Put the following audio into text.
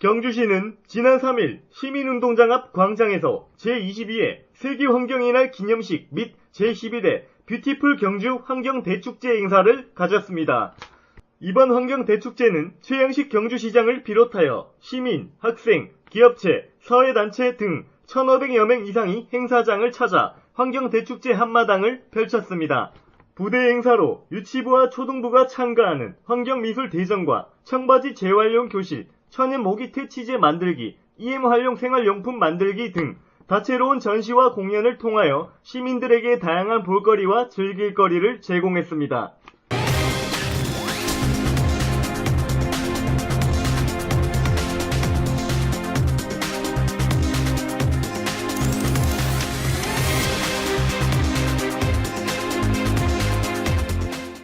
경주시는 지난 3일 시민운동장 앞 광장에서 제22회 세계환경의 기념식 및 제12대 뷰티풀 경주 환경대축제 행사를 가졌습니다. 이번 환경대축제는 최양식 경주시장을 비롯하여 시민, 학생, 기업체, 사회단체 등 1,500여 명 이상이 행사장을 찾아 환경대축제 한마당을 펼쳤습니다. 부대 행사로 유치부와 초등부가 참가하는 환경미술 대전과 청바지 재활용 교실, 천연 모기 퇴치제 만들기, EM 활용 생활용품 만들기 등 다채로운 전시와 공연을 통하여 시민들에게 다양한 볼거리와 즐길거리를 제공했습니다.